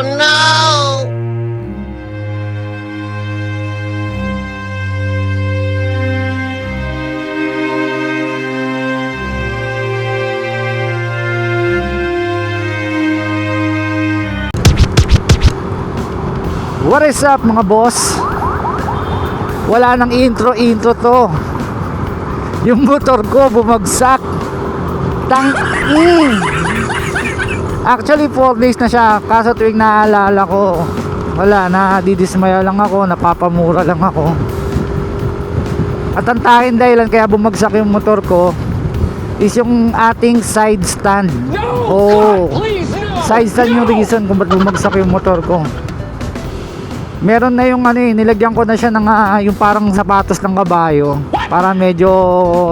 Oh no! What is up mga boss? Wala nang intro intro to. Yung motor ko bumagsak. Tang mm. Actually 4 days na siya. Kaso tuwing naalala ko wala na didismaya lang ako napapamura lang ako. At ang tanging dahilan kaya bumagsak yung motor ko is yung ating side stand. Oh side stand yung reason kung ba't bumagsak yung motor ko meron na yung ano eh, nilagyan ko na siya ng ah, yung parang sapatos ng kabayo para medyo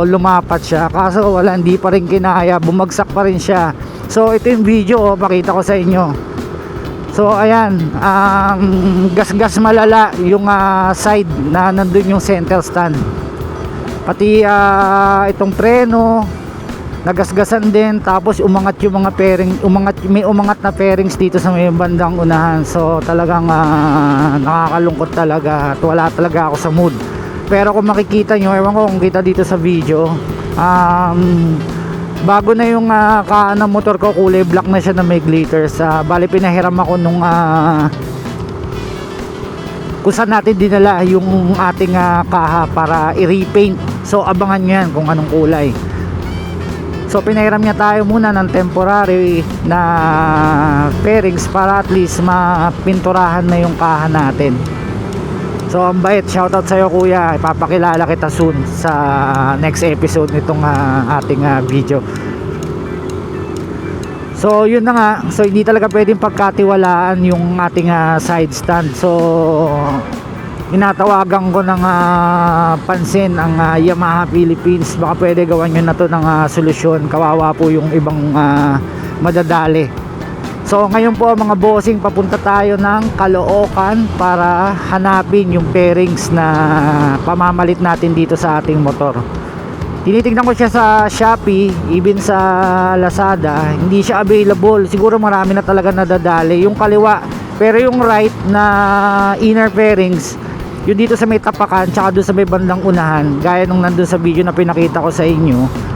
lumapat siya. Kaso wala hindi pa rin kinaya bumagsak pa rin siya. So ito yung video oh, pakita ko sa inyo. So ayan ang gas-gas malala yung ah, side na nandun yung center stand. Pati ah, itong preno nagasgasan din tapos umangat yung mga pairing umangat may umangat na pairings dito sa may bandang unahan. So talagang ah, nakakalungkot talaga at wala talaga ako sa mood. Pero kung makikita nyo ewan ko kung kita dito sa video um, bago na yung uh, kaan ng motor ko kulay black na siya na may glitters uh, bali pinahiram ako nung ah, kung saan natin dinala yung ating ah, kaha para i-repaint. So abangan nyo yan kung anong kulay So pinahiram niya tayo muna ng temporary na pairings para at least mapinturahan na yung kaha natin. So ang bait, shoutout sa'yo kuya, ipapakilala kita soon sa next episode nitong ah, ating ah, video. So yun na nga, so hindi talaga pwedeng pagkatiwalaan yung ating ah, side stand. So tinatawagan ko ng ah, pansin ang ah, Yamaha Philippines. Baka pwede gawan nyo na to ng ah, solusyon. Kawawa po yung ibang ah, madadali. So ngayon po mga bossing papunta tayo ng Caloocan para hanapin yung pairings na pamamalit natin dito sa ating motor. Tinitignan ko siya sa Shopee even sa Lazada hindi siya available. Siguro marami na talaga nadadali. Yung kaliwa pero yung right na inner pairings yung dito sa may tapakan tsaka doon sa may bandang unahan gaya nung nandun sa video na pinakita ko sa inyo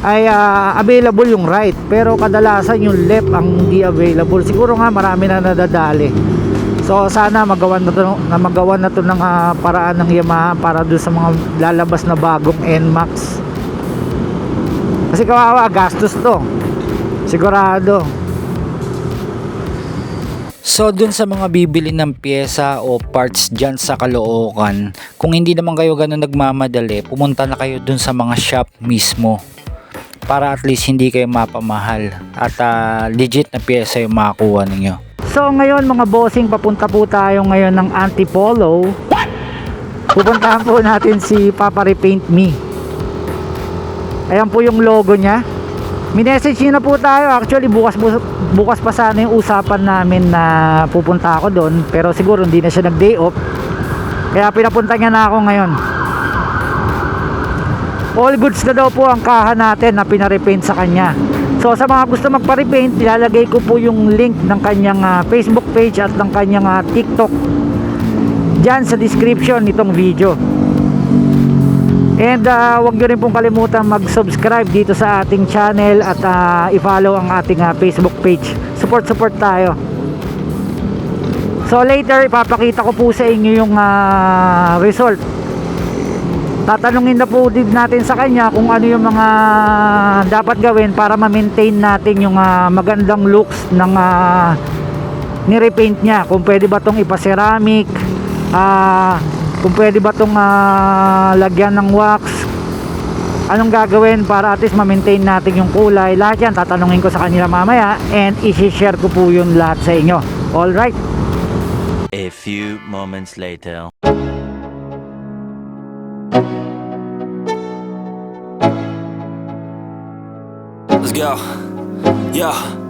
ay ah, available yung right. Pero kadalasan yung left ang hindi available. Siguro nga marami na nadadali. So sana magawan na to, na magawan na to ng ah, paraan ng Yamaha para doon sa mga lalabas na bagong NMAX. Kasi kawawa gastos to. Sigurado So dun sa mga bibili ng pyesa o parts dyan sa Caloocan, kung hindi naman kayo ganun nagmamadali, pumunta na kayo dun sa mga shop mismo para at least hindi kayo mapamahal at ah, legit na pyesa yung makakuha ninyo. So ngayon mga bossing papunta po tayo ngayon ng Antipolo. Pupuntahan po natin si Papa Repaint Me. Ayan po yung logo niya. Minessage niyo na po tayo. Actually bukas bukas pa sana yung usapan namin na pupunta ako doon. Pero siguro hindi na siya nag day off. Kaya pinapunta niya na ako ngayon. All goods na daw po ang kaha natin na pinarepaint sa kanya. So sa mga gusto magpa-repaint, ilalagay ko po yung link ng kanyang ah, Facebook page at ng kanyang ah, TikTok dyan sa description nitong video. And uh, huwag nyo rin pong kalimutan mag-subscribe dito sa ating channel at ah, i-follow ang ating ah, Facebook page. Support support tayo. So later ipapakita ko po sa inyo yung ah, result. Tatanungin na po din natin sa kanya kung ano yung mga dapat gawin para ma-maintain natin yung ah, magandang looks ng ah, ni-repaint niya. Kung pwede ba tong ipa-ceramic, ah, kung pwede ba tong ah, lagyan ng wax, anong gagawin para at least ma-maintain natin yung kulay. Lahat yan tatanungin ko sa kanila mamaya and i-share ko po yun lahat sa inyo. Alright? A few moments later. Let's go. Yeah.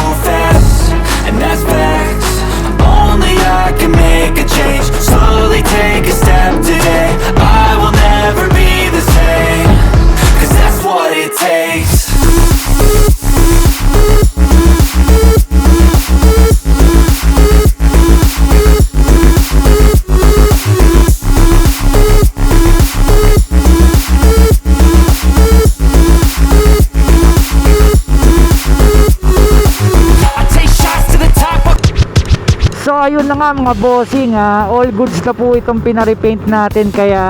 ayun na nga mga bossing ah, all goods na po itong pinarepaint natin kaya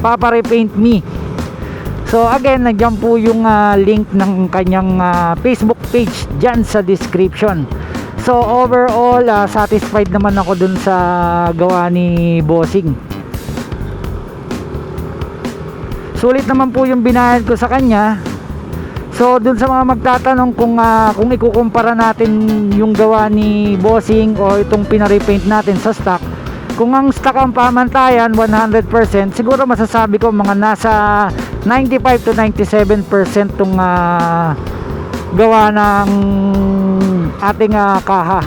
paparepaint me. So again, nandiyan po yung ah, link ng kanyang ah, Facebook page dyan sa description. So overall, ah, satisfied naman ako dun sa gawa ni Bossing. Sulit naman po yung binayad ko sa kanya. So dun sa mga magtatanong kung ah, kung ikukumpara natin yung gawa ni Bossing o itong pinarepaint natin sa stock, kung ang stock ang pamantayan 100%, siguro masasabi ko mga nasa 95 to 97% tong ah, gawa ng ating ah, kaha.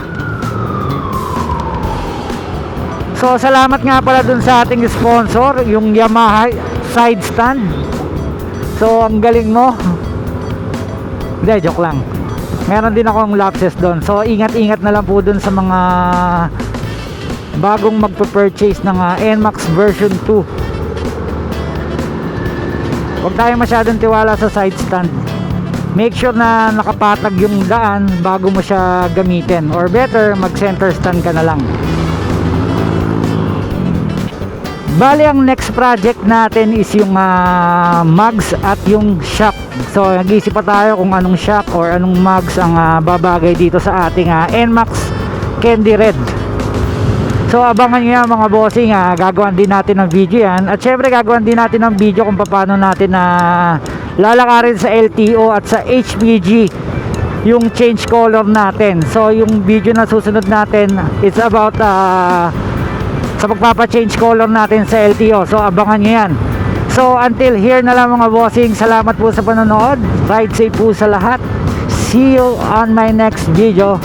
So salamat nga pala dun sa ating sponsor, yung Yamaha side stand. So ang galing mo. Hindi, joke lang. Meron din akong lapses doon. So, ingat-ingat na lang po doon sa mga bagong magpa-purchase ng ah, NMAX version 2. Huwag tayo masyadong tiwala sa side stand. Make sure na nakapatag yung daan bago mo siya gamitin. Or better, mag-center stand ka na lang. Bali ang next project natin is yung ah, mugs at yung shock. So nag-iisip pa tayo kung anong shock or anong mugs ang ah, babagay dito sa ating ah, NMAX Candy Red. So abangan nyo yan mga bossing ah, gagawan din natin ng video yan. At syempre gagawan din natin ng video kung paano natin na lalakarin sa LTO at sa HPG yung change color natin. So yung video na susunod natin it's about ah, sa pagpapa-change color natin sa LTO. So abangan nyo yan. So until here na lang mga bossing. Salamat po sa panonood. Ride safe po sa lahat. See you on my next video.